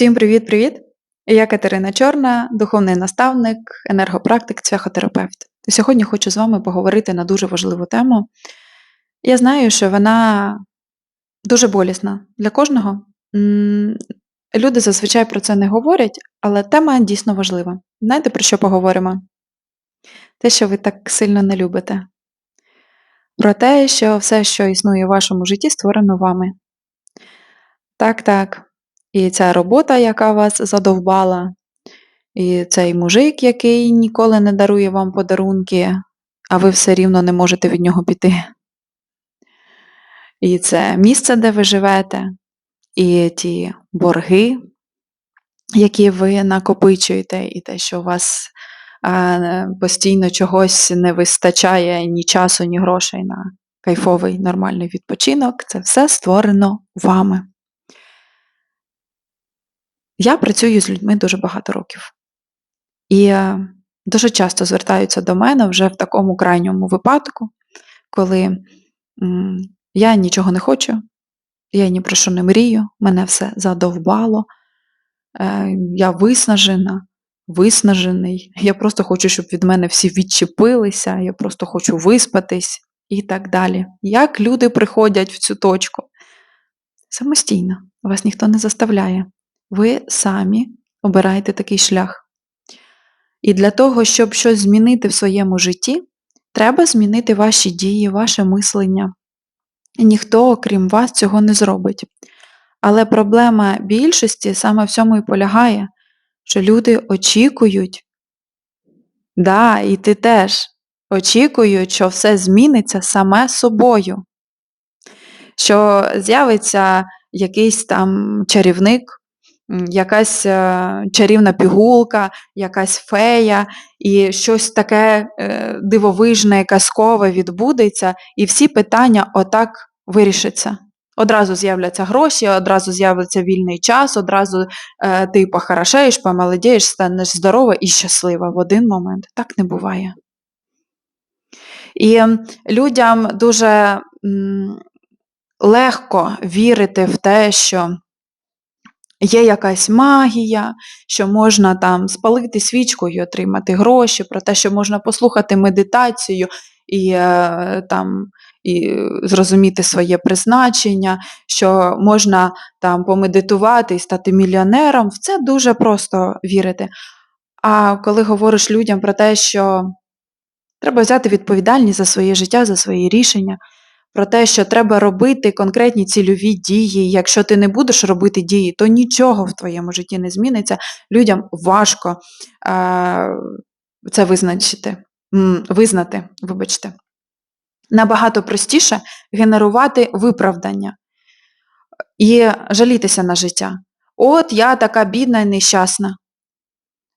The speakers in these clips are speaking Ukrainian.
Всім привіт-привіт! Я Катерина Чорна, духовний наставник, енергопрактик, психотерапевт. І сьогодні хочу з вами поговорити на дуже важливу тему. Я знаю, що вона дуже болісна для кожного. Люди зазвичай про це не говорять, але тема дійсно важлива. Знаєте, про що поговоримо? Те, що ви так сильно не любите. Про те, що все, що існує в вашому житті, створено вами. Так, так. І ця робота, яка вас задовбала, і цей мужик, який ніколи не дарує вам подарунки, а ви все рівно не можете від нього піти. І це місце, де ви живете, і ті борги, які ви накопичуєте, і те, що у вас постійно чогось не вистачає ні часу, ні грошей на кайфовий нормальний відпочинок, це все створено вами. Я працюю з людьми дуже багато років. І е, дуже часто звертаються до мене вже в такому крайньому випадку, коли я нічого не хочу, я ні про що не мрію, мене все задовбало, е, я виснажена, виснажений, я просто хочу, щоб від мене всі відчепилися, я просто хочу виспатись і так далі. Як люди приходять в цю точку? Самостійно, вас ніхто не заставляє. Ви самі обираєте такий шлях. І для того, щоб щось змінити в своєму житті, треба змінити ваші дії, ваше мислення. Ніхто, окрім вас, цього не зробить. Але проблема більшості саме в цьому і полягає, що люди очікують, да, і ти теж очікують, що все зміниться саме собою, що з'явиться якийсь там чарівник якась е, чарівна пігулка, якась фея, і щось таке е, дивовижне, казкове відбудеться, і всі питання отак вирішаться. Одразу з'являться гроші, одразу з'явиться вільний час, одразу е, ти похорошеєш, помолодієш, станеш здорова і щаслива в один момент. Так не буває. І людям дуже м, легко вірити в те, що Є якась магія, що можна там спалити свічку і отримати гроші, про те, що можна послухати медитацію і е, там і зрозуміти своє призначення, що можна там помедитувати і стати мільйонером, в це дуже просто вірити. А коли говориш людям про те, що треба взяти відповідальність за своє життя, за свої рішення про те, що треба робити конкретні цільові дії. Якщо ти не будеш робити дії, то нічого в твоєму житті не зміниться. Людям важко а, це визначити, визнати, вибачте. Набагато простіше генерувати виправдання і жалітися на життя. От я така бідна і нещасна.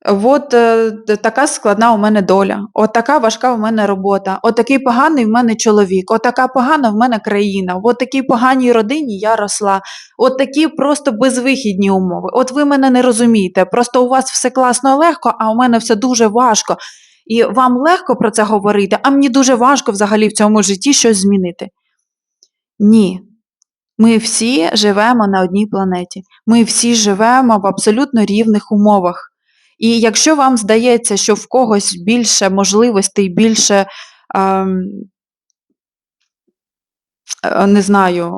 От е, така складна у мене доля, от така важка у мене робота, от такий поганий в мене чоловік, от така погана в мене країна, от такій поганій родині я росла, от такі просто безвихідні умови. От ви мене не розумієте, просто у вас все класно легко, а у мене все дуже важко. І вам легко про це говорити, а мені дуже важко взагалі в цьому житті щось змінити. Ні. Ми всі живемо на одній планеті. Ми всі живемо в абсолютно рівних умовах. І якщо вам здається, що в когось більше можливостей, більше, ем, е, не знаю,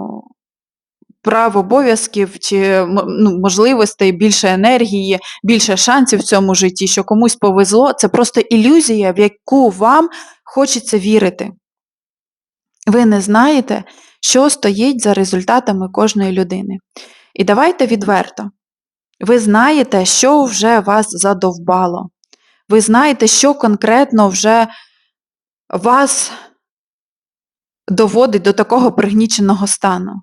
прав обов'язків чи ну, можливостей, більше енергії, більше шансів в цьому житті, що комусь повезло, це просто ілюзія, в яку вам хочеться вірити. Ви не знаєте, що стоїть за результатами кожної людини. І давайте відверто. Ви знаєте, що вже вас задовбало. Ви знаєте, що конкретно вже вас доводить до такого пригніченого стану.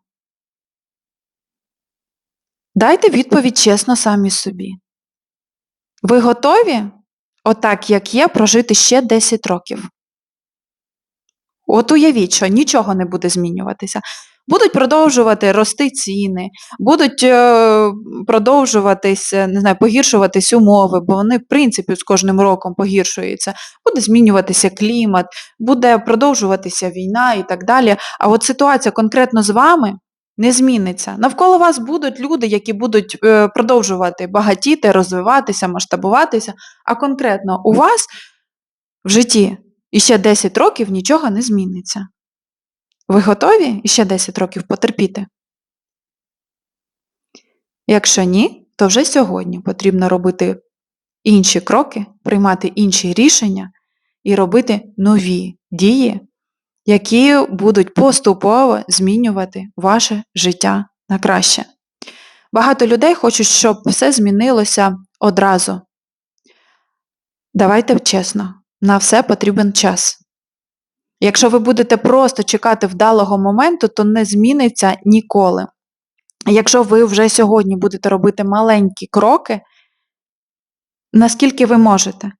Дайте відповідь чесно самі собі. Ви готові, отак, як є, прожити ще 10 років? От уявіть, що нічого не буде змінюватися. Будуть продовжувати рости ціни, будуть е, продовжуватися, не знаю, погіршуватись умови, бо вони, в принципі, з кожним роком погіршуються. Буде змінюватися клімат, буде продовжуватися війна і так далі. А от ситуація конкретно з вами не зміниться. Навколо вас будуть люди, які будуть е, продовжувати багатіти, розвиватися, масштабуватися, а конкретно у вас в житті іще 10 років нічого не зміниться. Ви готові іще 10 років потерпіти? Якщо ні, то вже сьогодні потрібно робити інші кроки, приймати інші рішення і робити нові дії, які будуть поступово змінювати ваше життя на краще. Багато людей хочуть, щоб все змінилося одразу. Давайте чесно, на все потрібен час. Якщо ви будете просто чекати вдалого моменту, то не зміниться ніколи. Якщо ви вже сьогодні будете робити маленькі кроки, наскільки ви можете,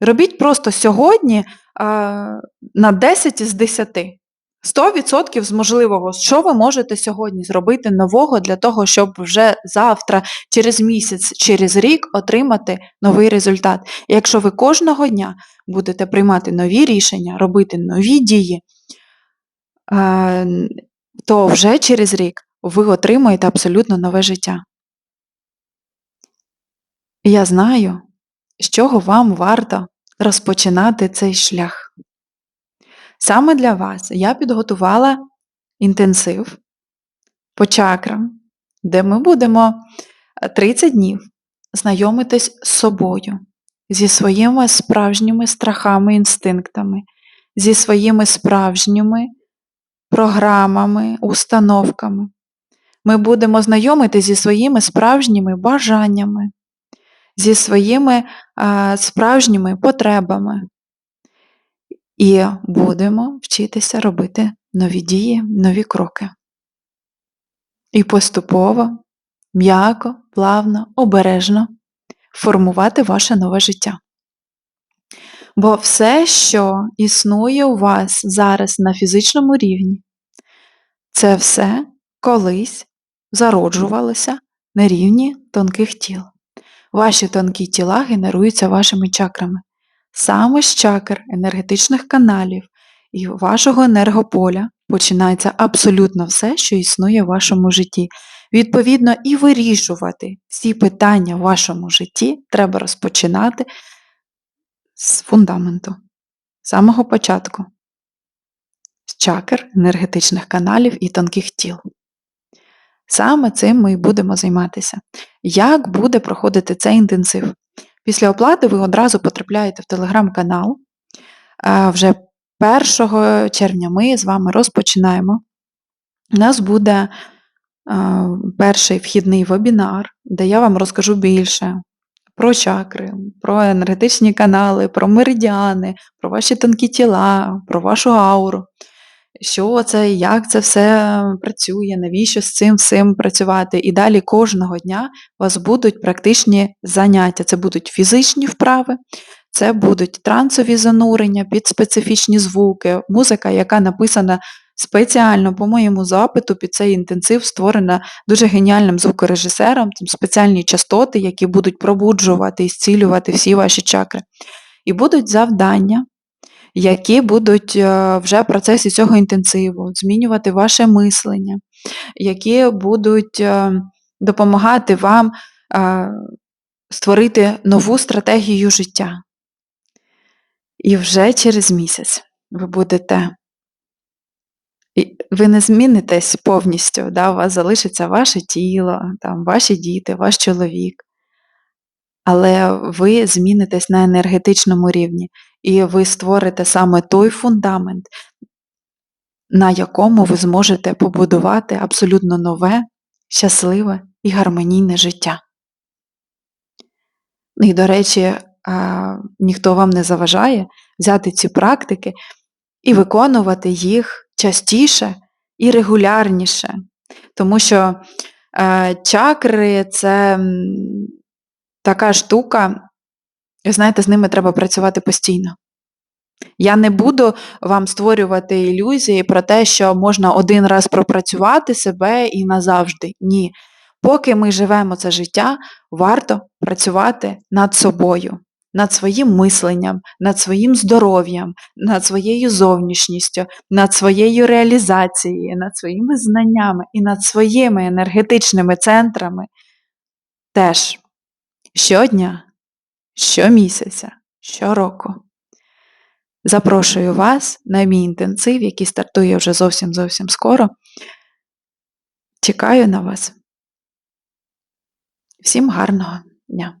робіть просто сьогодні а, на 10 з 10. 100% з можливого, що ви можете сьогодні зробити нового для того, щоб вже завтра, через місяць, через рік отримати новий результат. І якщо ви кожного дня будете приймати нові рішення, робити нові дії, то вже через рік ви отримаєте абсолютно нове життя. Я знаю, з чого вам варто розпочинати цей шлях. Саме для вас я підготувала інтенсив по чакрам, де ми будемо 30 днів знайомитись з собою, зі своїми справжніми страхами, інстинктами, зі своїми справжніми програмами, установками. Ми будемо знайомитись зі своїми справжніми бажаннями, зі своїми а, справжніми потребами. І будемо вчитися робити нові дії, нові кроки. І поступово, м'яко, плавно, обережно формувати ваше нове життя. Бо все, що існує у вас зараз на фізичному рівні, це все колись зароджувалося на рівні тонких тіл. Ваші тонкі тіла генеруються вашими чакрами. Саме з чакр енергетичних каналів і вашого енергополя починається абсолютно все, що існує в вашому житті. Відповідно, і вирішувати всі питання в вашому житті треба розпочинати з фундаменту, з самого початку, з чакр енергетичних каналів і тонких тіл. Саме цим ми і будемо займатися. Як буде проходити цей інтенсив? Після оплати ви одразу потрапляєте в телеграм-канал. Вже 1 червня ми з вами розпочинаємо. У нас буде перший вхідний вебінар, де я вам розкажу більше про чакри, про енергетичні канали, про меридіани, про ваші тонкі тіла, про вашу ауру що це, як це все працює, навіщо з цим всім працювати. І далі кожного дня у вас будуть практичні заняття. Це будуть фізичні вправи, це будуть трансові занурення під специфічні звуки, музика, яка написана спеціально по моєму запиту під цей інтенсив, створена дуже геніальним звукорежисером, там спеціальні частоти, які будуть пробуджувати і зцілювати всі ваші чакри. І будуть завдання які будуть е, вже в процесі цього інтенсиву змінювати ваше мислення, які будуть е, допомагати вам е, створити нову стратегію життя. І вже через місяць ви будете. Ви не змінитесь повністю, да, у вас залишиться ваше тіло, там, ваші діти, ваш чоловік. Але ви змінитесь на енергетичному рівні і ви створите саме той фундамент, на якому ви зможете побудувати абсолютно нове, щасливе і гармонійне життя. І, до речі, ніхто вам не заважає взяти ці практики і виконувати їх частіше і регулярніше. Тому що чакри це така штука, знаєте, з ними треба працювати постійно. Я не буду вам створювати ілюзії про те, що можна один раз пропрацювати себе і назавжди. Ні. Поки ми живемо це життя, варто працювати над собою. над своїм мисленням, над своїм здоров'ям, над своєю зовнішністю, над своєю реалізацією, над своїми знаннями і над своїми енергетичними центрами теж щодня, щомісяця, щороку. Запрошую вас на мій інтенсив, який стартує вже зовсім зовсім скоро. Чекаю на вас. Всім гарного дня!